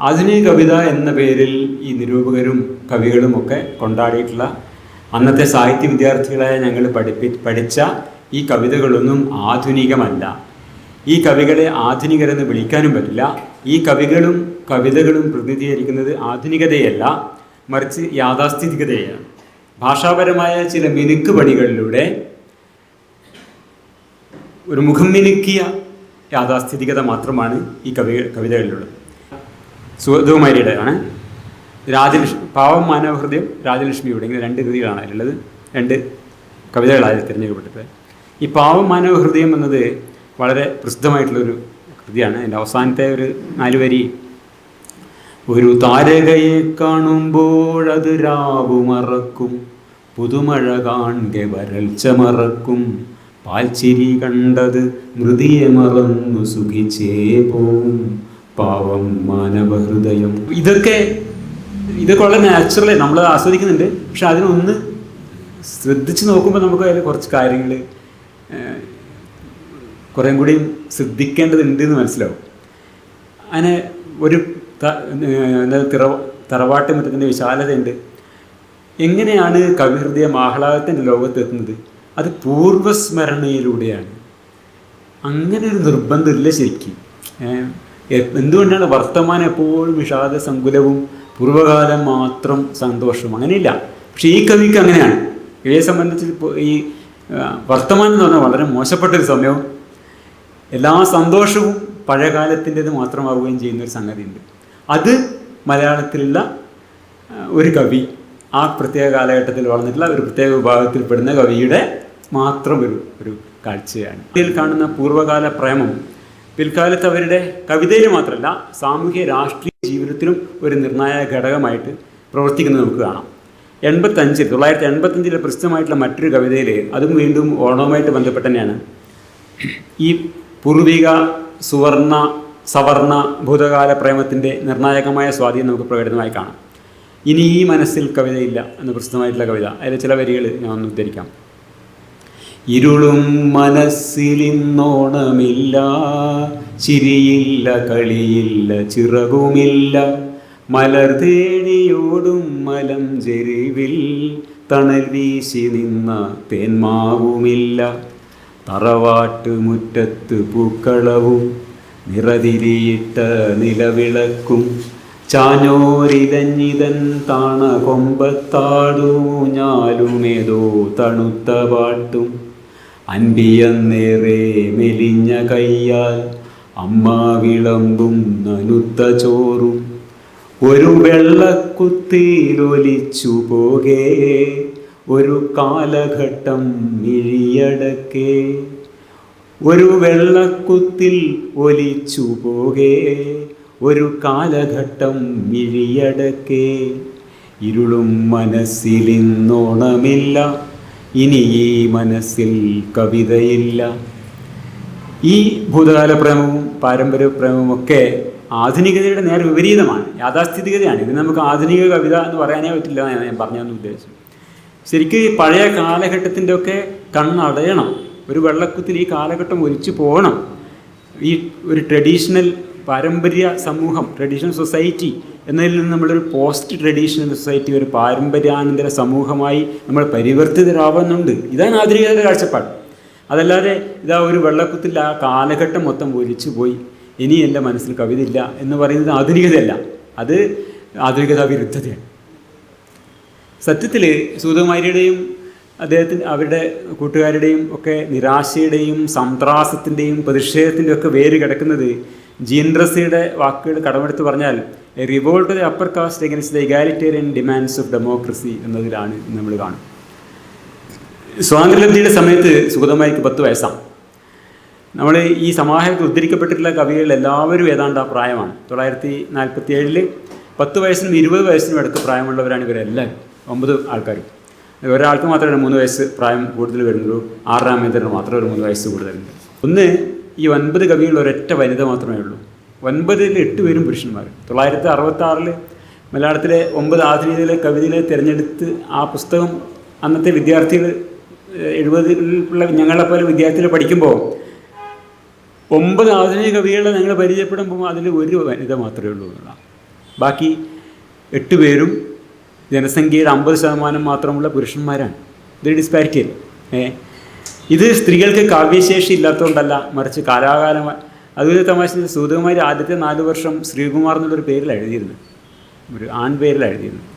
ആധുനിക കവിത എന്ന പേരിൽ ഈ നിരൂപകരും കവികളും ഒക്കെ കൊണ്ടാടിയിട്ടുള്ള അന്നത്തെ സാഹിത്യ വിദ്യാർത്ഥികളായ ഞങ്ങൾ പഠിപ്പി പഠിച്ച ഈ കവിതകളൊന്നും ആധുനികമല്ല. ഈ കവികളെ ആധുനികരെന്ന് വിളിക്കാനും പറ്റില്ല. ഈ കവികളും കവിതകളും പ്രതിനിധീകരിക്കുന്നത് ആധുനികതയല്ല മറിച്ച് യാഥാസ്ഥിതികതയാണ്. ഭാഷാപരമായ ചില മിനുക്ക് പണികളിലൂടെ ഒരു മുഖം മിനുക്കിയ യാഥാസ്ഥിതികത മാത്രമാണ് ഈ കവി കവിതകളിലുള്ളത്. സുഗതകുമാരിയുടെ ആണ് രാജലക്ഷ്മി പാവം മാനവഹൃദയം രാജലക്ഷ്മിയുടെ ഇങ്ങനെ രണ്ട് കൃതികളാണ് അതിലുള്ളത്. രണ്ട് കവിതകളായി തിരഞ്ഞെടുക്കപ്പെട്ടത്. ഈ പാവം മാനവഹൃദയം എന്നത് വളരെ പ്രസിദ്ധമായിട്ടുള്ളൊരു കൃതിയാണ്. എന്റെ അവസാനത്തെ ഒരു നാലുവരി ഒരു താരകയെ കാണുമ്പോഴത് രാവു മറക്കും പുതുമഴ കാണുക വരൾച്ച മറക്കും. പാൽച്ചിരി കണ്ടത് മൃതിയെ മറന്നു സുഖിച്ചേ പോവും പാവം മാനവഹൃദയം. ഇതൊക്കെ ഇതൊക്കെ വളരെ നാച്ചുറലി നമ്മൾ ആസ്വദിക്കുന്നുണ്ട്. പക്ഷെ അതിനൊന്ന് ശ്രദ്ധിച്ച് നോക്കുമ്പോൾ നമുക്ക് അതിൽ കുറച്ച് കാര്യങ്ങൾ കുറേ കൂടിയും ശ്രദ്ധിക്കേണ്ടതുണ്ട് എന്ന് മനസ്സിലാവും. അങ്ങനെ ഒരു എന്താ തിറ തറവാട്ട് മുറ്റത്തിന്റെ വിശാലതയുണ്ട്. എങ്ങനെയാണ് കവിഹൃദയം ആഹ്ലാദത്തിന്റെ ലോകത്തെത്തുന്നത് അത് പൂർവസ്മരണയിലൂടെയാണ്. അങ്ങനെ ഒരു നിർബന്ധമില്ല ശരിക്കും. എന്തുകൊണ്ടാണ് വർത്തമാനം എപ്പോഴും വിഷാദ സങ്കുലവും പൂർവകാലം മാത്രം സന്തോഷവും? അങ്ങനെയില്ല. പക്ഷേ ഈ കവിക്ക് അങ്ങനെയാണ്. ഇവയെ സംബന്ധിച്ച് ഈ വർത്തമാനം എന്ന് പറഞ്ഞാൽ വളരെ മോശപ്പെട്ടൊരു സമയവും എല്ലാ സന്തോഷവും പഴയകാലത്തിന്റെത് മാത്രമാവുകയും ചെയ്യുന്ന ഒരു സംഗതിയുണ്ട്. അത് മലയാളത്തിലുള്ള ഒരു കവി ആ പ്രത്യേക കാലഘട്ടത്തിൽ വളർന്നിട്ടുള്ള ഒരു പ്രത്യേക വിഭാഗത്തിൽപ്പെടുന്ന കവിയുടെ മാത്രം ഒരു ഒരു കാഴ്ചയാണ്. ഇതിൽ കാണുന്ന പൂർവകാല പ്രേമം പിൽക്കാലത്ത് അവരുടെ കവിതയിൽ മാത്രമല്ല സാമൂഹ്യ രാഷ്ട്രീയ ജീവിതത്തിലും ഒരു നിർണായക ഘടകമായിട്ട് പ്രവർത്തിക്കുന്നത് നമുക്ക് കാണാം. എൺപത്തഞ്ചിൽ തൊള്ളായിരത്തി എൺപത്തഞ്ചിലെ പ്രസിദ്ധമായിട്ടുള്ള മറ്റൊരു കവിതയിൽ അതും വീണ്ടും ഓണവുമായിട്ട് ബന്ധപ്പെട്ട് തന്നെയാണ് ഈ പൂർവിക സുവർണ സവർണ ഭൂതകാല പ്രേമത്തിന്റെ നിർണായകമായ സ്വാധീനം നമുക്ക് പ്രകടനമായി കാണാം. ഇനി ഈ മനസ്സിൽ കവിതയില്ല എന്ന് പ്രസിദ്ധമായിട്ടുള്ള കവിത. അതിലെ ചില വരികൾ ഞാൻ ഒന്ന് ഉദ്ധരിക്കാം. ഇരുളും മനസ്സിലിന്നോണമില്ല ചിരിയില്ല കളിയില്ല ചിറകുമില്ല. മലർ തേടിയോടും മലം ചെരിവിൽ തണൽ വീശി നിന്ന തേന്മാവുമില്ല. തറവാട്ട് മുറ്റത്ത് പൂക്കളവും നിറതിരിയിട്ട നിലവിളക്കും. ചാഞ്ഞോരിതഞ്ഞിതൻ താണ കൊമ്പത്താടൂഞ്ഞാലുമേതോ തണുത്ത പാട്ടും. അൻപിയന്നേറെ മെലിഞ്ഞ കയ്യാൽ അമ്മ വിളമ്പും നനുത്ത ചോറും. ഒരു വെള്ളക്കുത്തിയിലൊലിച്ചു പോകേ ഒരു കാലഘട്ടം മിഴിയടക്കേ. ഒരു വെള്ളക്കുത്തിൽ ഒലിച്ചു പോകേ ഒരു കാലഘട്ടം മിഴിയടക്കേ. ഇരുളും മനസ്സിലിന്നോണമില്ല ഇനി ഈ മനസ്സിൽ കവിതയില്ല. ഈ ഭൂതകാല പ്രേമവും പാരമ്പര്യ പ്രേമവും ഒക്കെ ആധുനികതയുടെ നേരെ വിപരീതമാണ് യാഥാസ്ഥിതികതയാണ്. ഇത് നമുക്ക് ആധുനിക കവിത എന്ന് പറയാനേ പറ്റില്ല എന്നാണ് ഞാൻ പറഞ്ഞതെന്ന് ഉദ്ദേശിച്ചു. ശരിക്കും പഴയ കാലഘട്ടത്തിന്റെ ഒക്കെ കണ്ണടയണം ഒരു വെള്ളക്കുത്തിൽ ഈ കാലഘട്ടം ഒലിച്ചു പോകണം. ഈ ഒരു ട്രഡീഷണൽ പാരമ്പര്യ സമൂഹം ട്രഡീഷണൽ സൊസൈറ്റി എന്നതിൽ നിന്ന് നമ്മളൊരു പോസ്റ്റ് ട്രഡീഷണൽ സൊസൈറ്റി ഒരു പാരമ്പര്യാനന്തര സമൂഹമായി നമ്മൾ പരിവർത്തിതരാവുന്നുണ്ട്. ഇതാണ് ആധുനികതയുടെ കാഴ്ചപ്പാട്. അതല്ലാതെ ഇതാ ഒരു വെള്ളക്കുത്തിൽ ആ കാലഘട്ടം മൊത്തം ഒലിച്ചു പോയി ഇനി എന്റെ മനസ്സിൽ കവിത ഇല്ല എന്ന് പറയുന്നത് ആധുനികതയല്ല. അത് ആധുനികതാ വിരുദ്ധതയാണ്. സത്യത്തിൽ സൂതകുമാരിയുടെയും അദ്ദേഹത്തിന് അവരുടെ കൂട്ടുകാരുടെയും ഒക്കെ നിരാശയുടെയും സംത്രാസത്തിന്റെയും പ്രതിഷേധത്തിന്റെയും ഒക്കെ വേര് കിടക്കുന്നത് ജീൻഡ്രസിയുടെ വാക്കുകൾ കടമെടുത്ത് പറഞ്ഞാൽ revolt the upper caste against the egalitarian demands of democracy എന്നതിലാണ് നമ്മൾ കാണും സ്വാതന്ത്ര്യലബ്ധിയുടെ സമയത്ത് സുഗതമായിക്ക് പത്ത് വയസ്സാണ്. നമ്മൾ ഈ സമാഹാരത്തിൽ ഉദ്ധരിക്കപ്പെട്ടിട്ടുള്ള കവികളിൽ എല്ലാവരും ഏതാണ്ട് ആ പ്രായമാണ്. തൊള്ളായിരത്തി നാൽപ്പത്തി ഏഴിൽ പത്ത് വയസ്സിനും ഇരുപത് വയസ്സിനും അടുത്ത് പ്രായമുള്ളവരാണ് ഇവരെല്ലാവരും. ഒമ്പത് ആൾക്കാരും. ഒരാൾക്ക് മാത്രമേ മൂന്ന് വയസ്സ് പ്രായം കൂടുതൽ വരുന്നുള്ളൂ. ആർ രാമേന്ദ്രന് മാത്രമേ ഒരു മൂന്ന് വയസ്സ് കൂടുതലുണ്ട് ഒന്ന് ഈ ഒൻപത് കവികളിൽ ഒരൊറ്റ വനിത മാത്രമേ ഉള്ളൂ. ഒൻപതിൽ എട്ട് പേരും പുരുഷന്മാർ തൊള്ളായിരത്തി അറുപത്തി ആറിൽ മലയാളത്തിലെ ഒമ്പത് ആധുനികതയിലെ കവിതയിലെ തിരഞ്ഞെടുത്ത് ആ പുസ്തകം അന്നത്തെ വിദ്യാർത്ഥികൾ എഴുപതിലുള്ള ഞങ്ങളെപ്പോലെ വിദ്യാർത്ഥികൾ പഠിക്കുമ്പോൾ ഒമ്പത് ആധുനിക കവികളെ ഞങ്ങൾ പരിചയപ്പെടുമ്പോൾ അതിൽ ഒരു വനിത മാത്രമേ ഉള്ളൂ എന്നുള്ള ബാക്കി എട്ട് പേരും ജനസംഖ്യയുടെ അമ്പത് ശതമാനം മാത്രമുള്ള പുരുഷന്മാരാണ്. ഇത് ഡിസ്പാരിറ്റി ഏ ഇത് സ്ത്രീകൾക്ക് കാവ്യശേഷി ഇല്ലാത്തതുകൊണ്ടല്ല മറിച്ച് കാലാകാലമായി. അതുപോലെ തമാശ സൂതകുമാരി ആദ്യത്തെ നാല് വർഷം ശ്രീകുമാർ എന്നുള്ളൊരു പേരിൽ എഴുതിയിരുന്നു. ഒരു ആൺ പേരിലാണ് എഴുതിയിരുന്നത്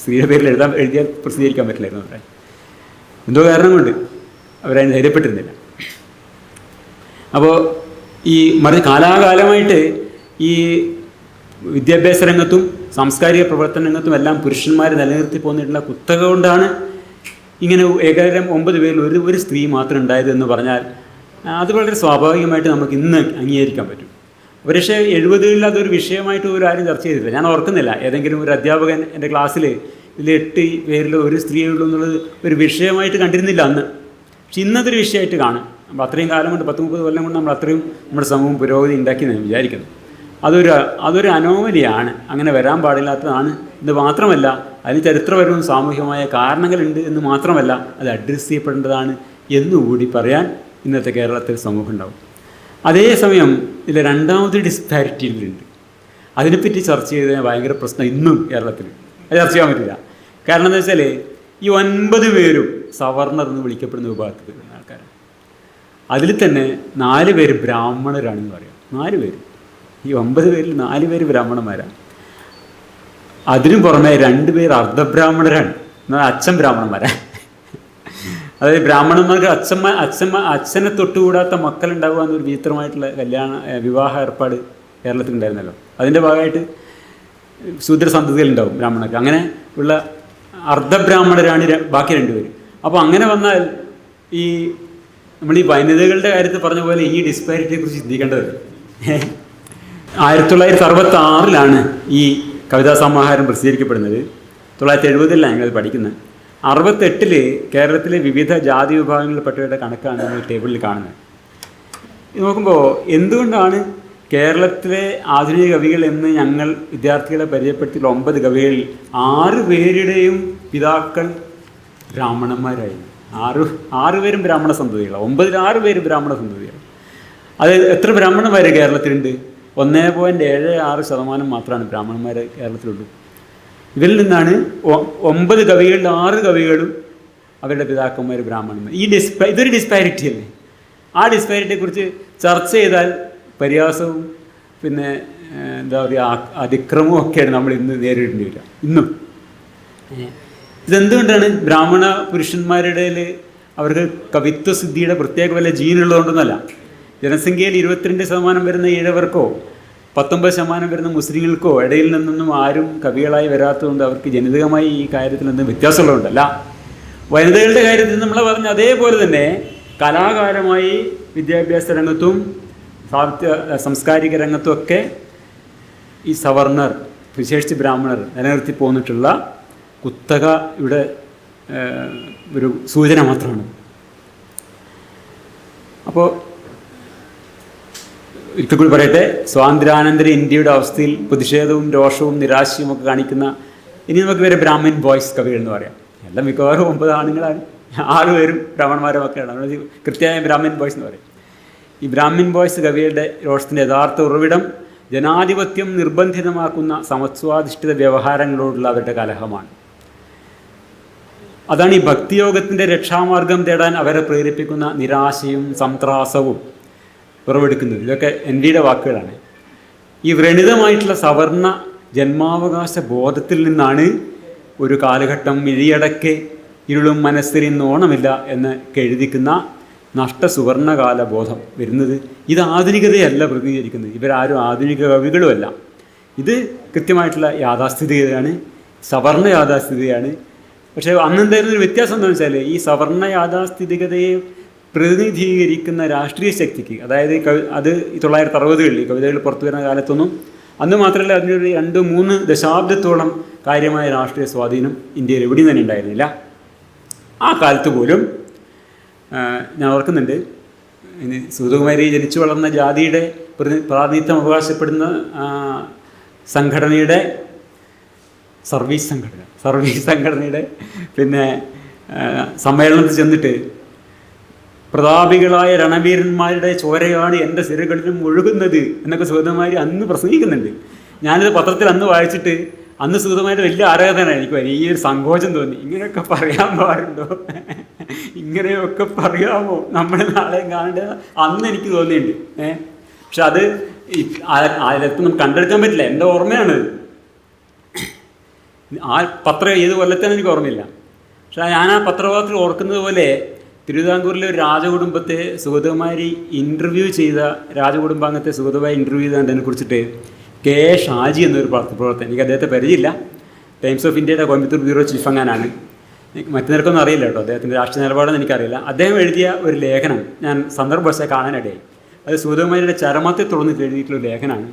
സ്ത്രീയുടെ പേരിൽ എഴുതാൻ എഴുതിയാൽ പ്രസിദ്ധീകരിക്കാൻ പറ്റില്ലായിരുന്നു അവരെ. എന്തോ കാരണം കൊണ്ട് അവരതിന് ധൈര്യപ്പെട്ടിരുന്നില്ല. അപ്പോൾ ഈ മറിച്ച് കാലാകാലമായിട്ട് ഈ വിദ്യാഭ്യാസ രംഗത്തും സാംസ്കാരിക പ്രവർത്തന രംഗത്തും എല്ലാം പുരുഷന്മാർ നിലനിർത്തി പോന്നിട്ടുള്ള കുത്തക കൊണ്ടാണ് ഇങ്ങനെ ഏകദേശം ഒമ്പത് പേരിൽ ഒരു ഒരു സ്ത്രീ മാത്രം ഉണ്ടായത് എന്ന് പറഞ്ഞാൽ അത് വളരെ സ്വാഭാവികമായിട്ട് നമുക്ക് ഇന്ന് അംഗീകരിക്കാൻ പറ്റും. പക്ഷേ എഴുപതുകളിൽ അതൊരു വിഷയമായിട്ട് ഒരു ആരും ചർച്ച ചെയ്തില്ല ഞാൻ ഓർക്കുന്നില്ല. ഏതെങ്കിലും ഒരു അധ്യാപകൻ എന്റെ ക്ലാസ്സിൽ ഇതിൽ എട്ട് പേരിൽ ഒരു സ്ത്രീ ഉള്ളൂ എന്നുള്ളത് ഒരു വിഷയമായിട്ട് കണ്ടിരുന്നില്ല അന്ന്. പക്ഷെ ഇന്നതൊരു വിഷയമായിട്ട് കാണും. നമ്മൾ അത്രയും കാലം കൊണ്ട് പത്ത് മുപ്പത് കൊല്ലം കൊണ്ട് നമ്മൾ അത്രയും നമ്മുടെ സമൂഹം പുരോഗതി ഉണ്ടാക്കി ഞാൻ വിചാരിക്കുന്നു. അതൊരു അതൊരു അനോമലിയാണ് അങ്ങനെ വരാൻ പാടില്ലാത്തതാണ്. ഇത് മാത്രമല്ല അതിന് ചരിത്രപരവും സാമൂഹികമായ കാരണങ്ങളുണ്ട് എന്ന് മാത്രമല്ല അത് അഡ്രസ്സ് ചെയ്യപ്പെടേണ്ടതാണ് എന്നുകൂടി പറയാൻ ഇന്നത്തെ കേരളത്തിൽ സമൂഹം ഉണ്ടാവും. അതേസമയം ഇതിൽ രണ്ടാമത് ഡിസ്പാരിറ്റിയിലുണ്ട് അതിനെപ്പറ്റി ചർച്ച ചെയ്ത ഭയങ്കര പ്രശ്നം ഇന്നും കേരളത്തിൽ. അത് ചർച്ച ചെയ്യാൻ പറ്റില്ല. കാരണം എന്താ വെച്ചാൽ ഈ ഒൻപത് പേരും സവർണർ എന്ന് വിളിക്കപ്പെടുന്ന വിഭാഗത്തിൽ ആൾക്കാരാണ്. അതിൽ തന്നെ നാല് പേര് ബ്രാഹ്മണരാണെന്ന് പറയാം. നാല് പേര്. ഈ ഒമ്പത് പേരിൽ നാല് പേര് ബ്രാഹ്മണന്മാരാണ് അതിനു പുറമെ രണ്ടുപേർ അർദ്ധബ്രാഹ്മണരാണ്. എന്നാൽ അച്ഛൻ ബ്രാഹ്മണന്മാരാണ് അതായത് ബ്രാഹ്മണന്മാർക്ക് അച്ഛന്മാ അച്ഛന്മാ അച്ഛനെ തൊട്ടുകൂടാത്ത മക്കളുണ്ടാവുക എന്നൊരു വിചിത്രമായിട്ടുള്ള കല്യാണ വിവാഹ ഏർപ്പാട് കേരളത്തിൽ ഉണ്ടായിരുന്നല്ലോ അതിന്റെ ഭാഗമായിട്ട് ശൂദ്രസന്തതികളുണ്ടാവും ബ്രാഹ്മണർക്ക്. അങ്ങനെ ഉള്ള അർദ്ധബ്രാഹ്മണരാണ് ബാക്കി രണ്ടുപേർ അപ്പോൾ അങ്ങനെ വന്നാൽ ഈ നമ്മൾ ഈ വനിതകളുടെ കാര്യത്തിൽ പറഞ്ഞ പോലെ ഈ ഡിസ്പാരിറ്റിയെക്കുറിച്ച് ചിന്തിക്കേണ്ടത് ആയിരത്തി തൊള്ളായിരത്തി അറുപത്തി ആറിലാണ് ഈ കവിതാ സമാഹാരം പ്രസിദ്ധീകരിക്കപ്പെടുന്നത് തൊള്ളായിരത്തി എഴുപതിലാണ് ഞങ്ങളത് പഠിക്കുന്നത്. അറുപത്തെട്ടിൽ കേരളത്തിലെ വിവിധ ജാതി വിഭാഗങ്ങളിൽപ്പെട്ടവരുടെ കണക്കാണ് നമ്മൾ ടേബിളിൽ കാണുന്നത്. ഇത് നോക്കുമ്പോൾ എന്തുകൊണ്ടാണ് കേരളത്തിലെ ആധുനിക കവികൾ എന്ന് ഞങ്ങൾ വിദ്യാർത്ഥികളെ പരിചയപ്പെടുത്തിയുള്ള ഒമ്പത് കവികളിൽ ആറ് പേരുടെയും പിതാക്കൾ ബ്രാഹ്മണന്മാരായിരുന്നു ആറ് ആറുപേരും ബ്രാഹ്മണ സന്തതികളാണ് ഒമ്പതിൽ ആറ് പേര് ബ്രാഹ്മണ സന്തതികളാണ് അത് എത്ര ബ്രാഹ്മണന്മാർ കേരളത്തിലുണ്ട്? ഒന്നേ പോയിന്റ് ഏഴ് ആറ് ശതമാനം മാത്രമാണ് ബ്രാഹ്മണന്മാർ കേരളത്തിലുള്ളൂ. ഇതിൽ നിന്നാണ് ഒമ്പത് കവികളിൽ ആറ് കവികളും അവരുടെ പിതാക്കന്മാർ ബ്രാഹ്മണന്മാർ. ഈ ഡിസ്പ ഇതൊരു ഡിസ്പാരിറ്റി അല്ലേ? ആ ഡിസ്പാരിറ്റിയെക്കുറിച്ച് ചർച്ച ചെയ്താൽ പരിഹാസവും പിന്നെ എന്താ പറയുക അതിക്രമവും ഒക്കെയാണ് നമ്മൾ ഇന്ന് നേരിടേണ്ടി വരിക. ഇന്നും. ഇതെന്തുകൊണ്ടാണ് ബ്രാഹ്മണ പുരുഷന്മാരുടെ അവർക്ക് കവിത്വ സിദ്ധിയുടെ പ്രത്യേക വല്ല ജീനുള്ളതുകൊണ്ടൊന്നല്ല ജനസംഖ്യയിൽ ഇരുപത്തിരണ്ട് ശതമാനം വരുന്ന ഈഴവർക്കോ പത്തൊമ്പത് ശതമാനം വരുന്ന മുസ്ലിങ്ങൾക്കോ ഇടയിൽ നിന്നൊന്നും ആരും കവികളായി വരാത്തതുകൊണ്ട് അവർക്ക് ജനിതകമായി ഈ കാര്യത്തിൽ നിന്ന് വ്യത്യാസമുള്ളതുകൊണ്ടല്ല. വനിതകളുടെ കാര്യത്തിൽ നമ്മൾ പറഞ്ഞ അതേപോലെ തന്നെ കലാകാരമായി വിദ്യാഭ്യാസ രംഗത്തും സാഹിത്യ സാംസ്കാരിക രംഗത്തും ഒക്കെ ഈ സവർണർ വിശേഷിച്ച് ബ്രാഹ്മണർ നിലനിർത്തി പോന്നിട്ടുള്ള കുത്തക ഇവിടെ ഒരു സൂചന മാത്രമാണ്. അപ്പോൾ ഒരിക്കൽ പറയട്ടെ സ്വാതന്ത്ര്യാനന്തര ഇന്ത്യയുടെ അവസ്ഥയിൽ പ്രതിഷേധവും രോഷവും നിരാശയും ഒക്കെ കാണിക്കുന്ന ഇനി നമുക്ക് വരെ ബ്രാഹ്മിൻ ബോയ്സ് കവികൾ എന്ന് പറയാം. എല്ലാം മിക്കവാറും ഒമ്പത് ആണുങ്ങളാണ്. ആറ് പേരും ബ്രാഹ്മണന്മാരും ഒക്കെയാണ് നമ്മൾ കൃത്യമായ ബ്രാഹ്മിൻ ബോയ്സ് എന്ന് പറയും. ഈ ബ്രാഹ്മിൻ ബോയ്സ് കവികളുടെ രോഷത്തിന്റെ യഥാർത്ഥ ഉറവിടം ജനാധിപത്യം നിർബന്ധിതമാക്കുന്ന സമസ്വാധിഷ്ഠിത വ്യവഹാരങ്ങളോടുള്ള അവരുടെ കലഹമാണ്. അതാണ് ഈ ഭക്തിയോഗത്തിന്റെ രക്ഷാമാർഗം തേടാൻ അവരെ പ്രേരിപ്പിക്കുന്ന നിരാശയും സംത്രാസവും. ഉറവെടുക്കുന്നത്. ഇതൊക്കെ എൻ ഡിയുടെ വാക്കുകളാണ്. ഈ വ്രണിതമായിട്ടുള്ള സവർണ ജന്മാവകാശ ബോധത്തിൽ നിന്നാണ് ഒരു കാലഘട്ടം മിഴിയടക്കെ ഇരുളും മനസ്സിൽ ഇന്ന് ഓണമില്ല എന്ന് എഴുതിക്കുന്ന നഷ്ട സുവർണകാല ബോധം വരുന്നത്. ഇത് ആധുനികതയല്ല പ്രതിനിധീകരിക്കുന്നത്. ഇവരാരും ആധുനിക കവികളുമല്ല. ഇത് കൃത്യമായിട്ടുള്ള യാഥാസ്ഥിതികതയാണ്. സവർണ യാഥാസ്ഥിതികയാണ് പക്ഷേ അന്നെന്തായിരുന്നൊരു വ്യത്യാസം എന്താണെന്ന് വെച്ചാൽ ഈ സവർണ യാഥാസ്ഥിതികതയെ പ്രതിനിധീകരിക്കുന്ന രാഷ്ട്രീയ ശക്തിക്ക് അതായത് കവി അത് തൊള്ളായിരത്തി അറുപതുകളിൽ കവിതകൾ പുറത്തു വരുന്ന കാലത്തൊന്നും അന്ന് മാത്രമല്ല അതിനൊരു രണ്ട് മൂന്ന് ദശാബ്ദത്തോളം കാര്യമായ രാഷ്ട്രീയ സ്വാധീനം ഇന്ത്യയിൽ എവിടെയും തന്നെ ഉണ്ടായിരുന്നില്ല. ആ കാലത്ത് പോലും ഞാൻ ഓർക്കുന്നുണ്ട് ഇനി സുധകുമാരി ജനിച്ചു വളർന്ന ജാതിയുടെ പ്രതി- പ്രാതിനിധ്യം അവകാശപ്പെടുന്ന സംഘടനയുടെ സർവീസ് സംഘടന സർവീസ് സംഘടനയുടെ പിന്നെ സമ്മേളനത്തിൽ ചെന്നിട്ട് പ്രതാപികളായ രണവീരന്മാരുടെ ചോരയാണ് എന്റെ സിരകളിലും ഒഴുകുന്നത് എന്നൊക്കെ സുഗതമാരി അന്ന് പ്രസംഗിക്കുന്നുണ്ട്. ഞാനത് പത്രത്തിൽ അന്ന് വായിച്ചിട്ട് അന്ന് സുഗതമായിട്ട് വലിയ ആരാധന എനിക്ക് വലിയൊരു സങ്കോചം തോന്നി. ഇങ്ങനെയൊക്കെ പറയാൻ പാടുണ്ടോ? ഇങ്ങനെയൊക്കെ പറയാമോ? നമ്മൾ നാളെ കാണേണ്ട അന്ന് എനിക്ക് തോന്നിയിട്ടുണ്ട്. ഏഹ് പക്ഷെ അത് അതിലപ്പം നമുക്ക് കണ്ടെടുക്കാൻ പറ്റില്ല. എന്റെ ഓർമ്മയാണ് ആ പത്രം ഏത് കൊല്ലത്തെന്ന് എനിക്ക് ഓർമ്മയില്ല. പക്ഷെ ഞാൻ ആ പത്രപാത്രം ഓർക്കുന്നത് പോലെ തിരുവിതാംകൂറിലെ ഒരു രാജകുടുംബത്തെ സുഗതകുമാരി ഇന്റർവ്യൂ ചെയ്ത രാജകുടുംബാംഗത്തെ സുഗതമായി ഇന്റർവ്യൂ ചെയ്തതിനെ കുറിച്ചിട്ട് കെ ഷാജി എന്നൊരു പ്രവർത്തനം എനിക്ക് അദ്ദേഹത്തെ പരിചയമില്ല. ടൈംസ് ഓഫ് ഇന്ത്യയുടെ കോയമ്പത്തൂർ ബ്യൂറോ ചീഫ് അങ്ങാനാണ്. മറ്റു നിരക്കൊന്നും അറിയില്ല കേട്ടോ. അദ്ദേഹത്തിന്റെ രാഷ്ട്രീയ നിലപാടെന്ന് എനിക്കറിയില്ല. അദ്ദേഹം എഴുതിയ ഒരു ലേഖനം ഞാൻ സന്ദർഭവശാൽ കാണാനിടയായി. അത് സുഗതകുമാരിയുടെ ചരമത്തെ തുടർന്നിട്ട് എഴുതിയിട്ടുള്ള ലേഖനമാണ്.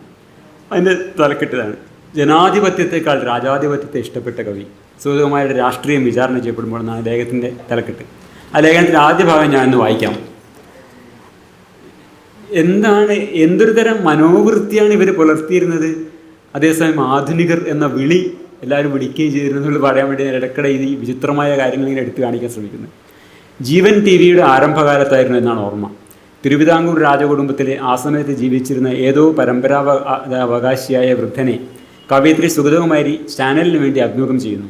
അതിന്റെ തലക്കെട്ടതാണ് ജനാധിപത്യത്തെക്കാൾ രാജാധിപത്യത്തെ ഇഷ്ടപ്പെട്ട കവി സുഗതകുമാരിയുടെ രാഷ്ട്രീയം വിചാരണ ചെയ്യപ്പെടുമ്പോൾ എന്നാണ് ലേഖത്തിന്റെ തലക്കെട്ട്. ആ ലേഖനത്തിന്റെ ആദ്യ ഭാഗം ഞാൻ വായിക്കാം. എന്താണ് എന്തൊരു തരം മനോവൃത്തിയാണ് ഇവർ പുലർത്തിയിരുന്നത്? അതേസമയം ആധുനികർ എന്ന വിളി എല്ലാവരും വിളിക്കുകയും ചെയ്തിരുന്നു പറയാൻ വേണ്ടി ഞാൻ ഇടയ്ക്കിടെ ഈ വിചിത്രമായ കാര്യങ്ങൾ ഇങ്ങനെ എടുത്തു കാണിക്കാൻ ശ്രമിക്കുന്നത് ജീവൻ ടി വിയുടെ ആരംഭകാലത്തായിരുന്നു എന്നാണ് ഓർമ്മ. തിരുവിതാംകൂർ രാജകുടുംബത്തിലെ ആ സമയത്ത് ജീവിച്ചിരുന്ന ഏതോ പരമ്പരാവകാശിയായ വൃദ്ധനെ കവയിത്രി സുഗതകുമാരി ചാനലിന് വേണ്ടി അഭിമുഖം ചെയ്യുന്നു.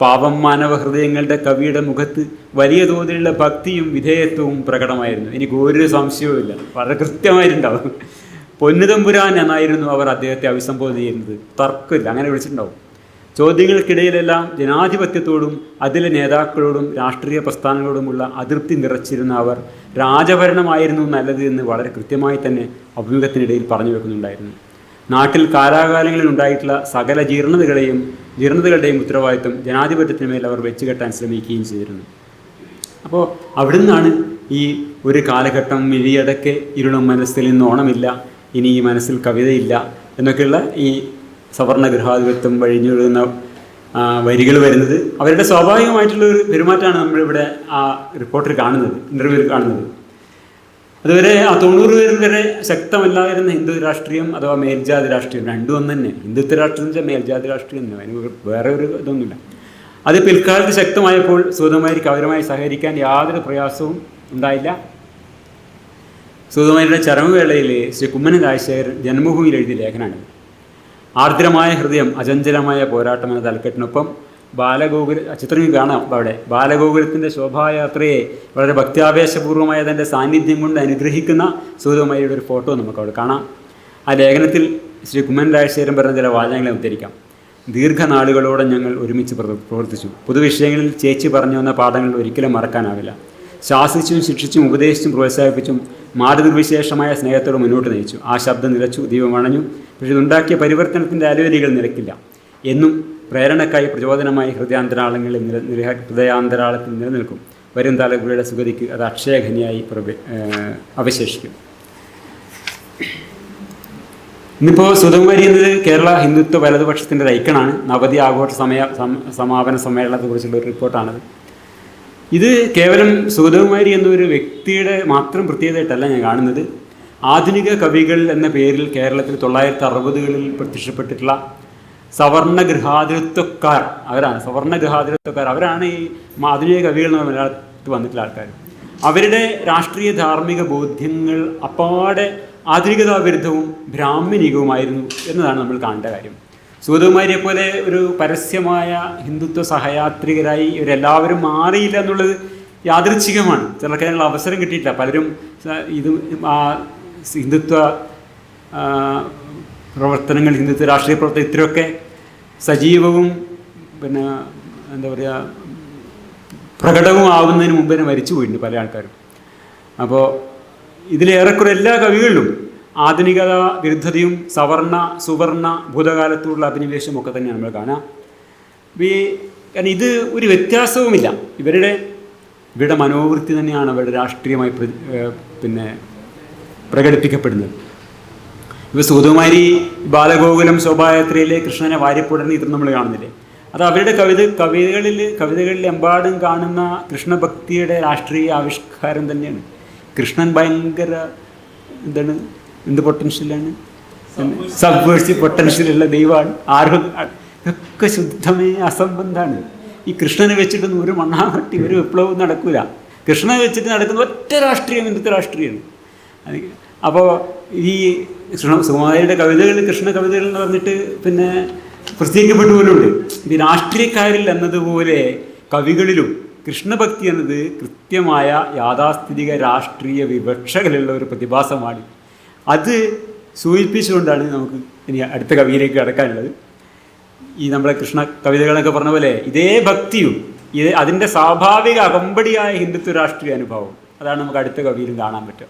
പാപം മാനവ ഹൃദയങ്ങളുടെ കവിയുടെ മുഖത്ത് വലിയ തോതിലുള്ള ഭക്തിയും വിധേയത്വവും പ്രകടമായിരുന്നു. എനിക്ക് ഒരു സംശയവുമില്ല വളരെ കൃത്യമായിട്ടുണ്ടാവും. പൊന്നുതമ്പുരാൻ എന്നായിരുന്നു അവർ അദ്ദേഹത്തെ അഭിസംബോധന ചെയ്യുന്നത്. തർക്കമില്ല. അങ്ങനെ വിളിച്ചിട്ടുണ്ടാവും. ചോദ്യങ്ങൾക്കിടയിലെല്ലാം ജനാധിപത്യത്തോടും അതിലെ നേതാക്കളോടും രാഷ്ട്രീയ പ്രസ്ഥാനങ്ങളോടുമുള്ള അതൃപ്തി നിറച്ചിരുന്ന അവർ രാജഭരണമായിരുന്നു നല്ലത് എന്ന് വളരെ കൃത്യമായി തന്നെ അഭിമുഖത്തിനിടയിൽ പറഞ്ഞു വെക്കുന്നുണ്ടായിരുന്നു. നാട്ടിൽ കാലാകാലങ്ങളിൽ ഉണ്ടായിട്ടുള്ള സകല ജീർണതകളെയും ജീർണതകളുടെയും ഉത്തരവാദിത്വം ജനാധിപത്യത്തിന് മേൽ അവർ വെച്ചുകെട്ടാൻ ശ്രമിക്കുകയും ചെയ്തിരുന്നു. അപ്പോൾ അവിടെ നിന്നാണ് ഈ ഒരു കാലഘട്ടം മിഴിയടക്കെ ഇരുളും മനസ്സിൽ നിന്ന് ഓണമില്ല ഇനി ഈ മനസ്സിൽ കവിതയില്ല എന്നൊക്കെയുള്ള ഈ സവർണ ഗൃഹാധിപത്യം വഴിഞ്ഞൊഴുകുന്ന വരികൾ വരുന്നത്. അവരുടെ സ്വാഭാവികമായിട്ടുള്ള ഒരു പെരുമാറ്റമാണ് നമ്മളിവിടെ ആ റിപ്പോർട്ടിൽ കാണുന്നത് ഇന്റർവ്യൂവിൽ കാണുന്നത്. അതുവരെ ആ തൊണ്ണൂറ് പേരിൽ വരെ ശക്തമല്ലാതിരുന്ന ഹിന്ദു രാഷ്ട്രീയം അഥവാ മേൽജാതി രാഷ്ട്രീയം രണ്ടും ഒന്ന് തന്നെ. ഹിന്ദുത്വ രാഷ്ട്രീയം വെച്ചാൽ മേൽജാതി രാഷ്ട്രീയം അതിന് വേറെ ഒരു ഇതൊന്നുമില്ല. അത് പിൽക്കാലത്ത് ശക്തമായപ്പോൾ സുഗതമാരിക്ക് അവരുമായി സഹകരിക്കാൻ യാതൊരു പ്രയാസവും ഉണ്ടായില്ല. സുഗതമാരിയുടെ ചരമവേളയിൽ ശ്രീ കുമ്മന രാജശേഖരൻ ജന്മഭൂമിയിൽ എഴുതിയ ലേഖനമാണ് ആർദ്രമായ ഹൃദയം അചഞ്ചലമായ പോരാട്ടം എന്ന തലക്കെട്ടിനൊപ്പം ബാലഗോകുല ചിത്രം കാണാം അവിടെ. ബാലഗോകുലത്തിന്റെ ശോഭായാത്രയെ വളരെ ഭക്ത്യാവേശപൂർവമായ തന്റെ സാന്നിധ്യം കൊണ്ട് അനുഗ്രഹിക്കുന്ന സൂതമാരിയുടെ ഒരു ഫോട്ടോ നമുക്ക് അവിടെ കാണാം. ആ ലേഖനത്തിൽ ശ്രീ കുമ്മൻ രാജശേഖരൻ പറഞ്ഞ ചില വാചകങ്ങളെ ഉദ്ധരിക്കാം. ദീർഘനാളുകളോടെ ഞങ്ങൾ ഒരുമിച്ച് പ്രവർത്തിച്ചു. പൊതുവിഷയങ്ങളിൽ ചേച്ചി പറഞ്ഞു വന്ന പാഠങ്ങൾ ഒരിക്കലും മറക്കാനാവില്ല. ശാസിച്ചും ശിക്ഷിച്ചും ഉപദേശിച്ചും പ്രോത്സാഹിപ്പിച്ചും മാതൃവിശേഷമായ സ്നേഹത്തോട് മുന്നോട്ട് നയിച്ചു. ആ ശബ്ദം നിലച്ചു ദീപം അണഞ്ഞു. പക്ഷേ ഇതുണ്ടാക്കിയ പരിവർത്തനത്തിന്റെ അലവരികൾ നിലക്കില്ല. എന്നും പ്രേരണക്കായി പ്രചോദനമായി ഹൃദയാന്തരാളങ്ങളിൽ നില നില ഹൃദയാന്തരാളത്തിൽ നിലനിൽക്കും. വരും തലമുറയുടെ സുഗതിക്ക് അത് അക്ഷയഖനിയായി അവശേഷിക്കും. ഇന്നിപ്പോൾ സുതം വരിയുന്നത് കേരള ഹിന്ദുത്വ വലതുപക്ഷത്തിന്റെ ഐക്കണാണ്. നവതി ആഘോഷ സമയ സമാപന സമ്മേളനത്തെക്കുറിച്ചുള്ള ഒരു റിപ്പോർട്ടാണത്. ഇത് കേവലം സുഗതകുമാരി എന്നൊരു വ്യക്തിയുടെ മാത്രം പ്രത്യേകതയായിട്ടല്ല ഞാൻ കാണുന്നത്. ആധുനിക കവികൾ എന്ന പേരിൽ കേരളത്തിൽ തൊള്ളായിരത്തി അറുപതുകളിൽ പ്രത്യക്ഷപ്പെട്ടിട്ടുള്ള സവർണ ഗൃഹാതിരത്വക്കാർ അവരാണ്. സവർണ ഗൃഹാതിരത്വക്കാർ അവരാണ് ഈ ആധുനിക കവികൾ എന്ന് മലയാളത്തിൽ വന്നിട്ടുള്ള ആൾക്കാർ അവരുടെ രാഷ്ട്രീയ ധാർമ്മിക ബോധ്യങ്ങൾ അപ്പാടെ ആധുനികതാ വിരുദ്ധവും ബ്രാഹ്മണികവുമായിരുന്നു എന്നതാണ് നമ്മൾ കാണേണ്ട കാര്യം. സുഗതകുമാരിയെ പോലെ ഒരു പരസ്യമായ ഹിന്ദുത്വ സഹയാത്രികരായി ഇവരെല്ലാവരും മാറിയില്ല എന്നുള്ളത് യാദൃച്ഛികമാണ്. ചിലർക്ക് അതിനുള്ള അവസരം കിട്ടിയിട്ടില്ല. പലരും ഇത് ഹിന്ദുത്വ പ്രവർത്തനങ്ങൾ ഹിന്ദുത്വ രാഷ്ട്രീയ പ്രവർത്തനം ഇത്രയൊക്കെ സജീവവും പിന്നെ എന്താ പറയുക പ്രകടവും ആവുന്നതിന് മുമ്പ് തന്നെ മരിച്ചു പോയിട്ടുണ്ട് പല ആൾക്കാരും. അപ്പോൾ ഇതിലേറെക്കുറെ എല്ലാ കവികളിലും ആധുനികത വിരുദ്ധതയും സവർണ സുവർണ ഭൂതകാലത്തുള്ള അഭിനിവേശം ഒക്കെ തന്നെയാണ് നമ്മൾ കാണാം ഈ കാരണം ഇത് ഒരു വ്യത്യാസവുമില്ല. ഇവരുടെ ഇവരുടെ മനോവൃത്തി തന്നെയാണ് അവരുടെ രാഷ്ട്രീയമായി പിന്നെ പ്രകടിപ്പിക്കപ്പെടുന്നത്. ഇപ്പോൾ സുഗതകുമാരി ബാലഗോകുലം ശോഭായാത്രയിലെ കൃഷ്ണനെ വാര്യപ്പുടർന്ന് ഇത് നമ്മൾ കാണുന്നില്ലേ? അത് അവരുടെ കവിത കവിതകളിൽ കവിതകളിൽ എമ്പാടും കാണുന്ന കൃഷ്ണഭക്തിയുടെ രാഷ്ട്രീയ ആവിഷ്കാരം തന്നെയാണ്. കൃഷ്ണൻ ഭയങ്കര എന്താണ് എന്ത് പൊട്ടൻഷ്യലാണ് സബ്വേഴ്സി പൊട്ടൻഷ്യലുള്ള ദൈവമാണ്. ആരും ഇതൊക്കെ ശുദ്ധമേ അസംബന്ധമാണ്. ഈ കൃഷ്ണനെ വെച്ചിട്ട് ഒരു മണ്ണാമട്ടി ഒരു വിപ്ലവം നടക്കൂല. കൃഷ്ണനെ വെച്ചിട്ട് നടക്കുന്ന ഒറ്റ രാഷ്ട്രീയം ഇന്നത്തെ രാഷ്ട്രീയമാണ്? അപ്പോൾ ഈ കൃഷ്ണ സുകുമാരിയുടെ കവിതകൾ കൃഷ്ണ കവിതകൾ എന്ന് പറഞ്ഞിട്ട് പിന്നെ പ്രസിദ്ധീകരിക്കപ്പെട്ടു പോലുണ്ട്. ഇത് രാഷ്ട്രീയക്കാരിൽ എന്നതുപോലെ കവികളിലും കൃഷ്ണഭക്തി എന്നത് കൃത്യമായ യാഥാസ്ഥിതിക രാഷ്ട്രീയ വിവക്ഷകളുള്ള ഒരു പ്രതിഭാസമാണ്. അത് സൂചിപ്പിച്ചുകൊണ്ടാണ് നമുക്ക് ഇനി അടുത്ത കവിയിലേക്ക് കടക്കാനുള്ളത്. ഈ നമ്മളെ കൃഷ്ണ കവിതകളൊക്കെ പറഞ്ഞ പോലെ ഇതേ ഭക്തിയും ഇത് അതിന്റെ സ്വാഭാവിക അകമ്പടിയായ ഹിന്ദുത്വ രാഷ്ട്രീയ അനുഭവം അതാണ് നമുക്ക് അടുത്ത കവിയിലും കാണാൻ പറ്റുക.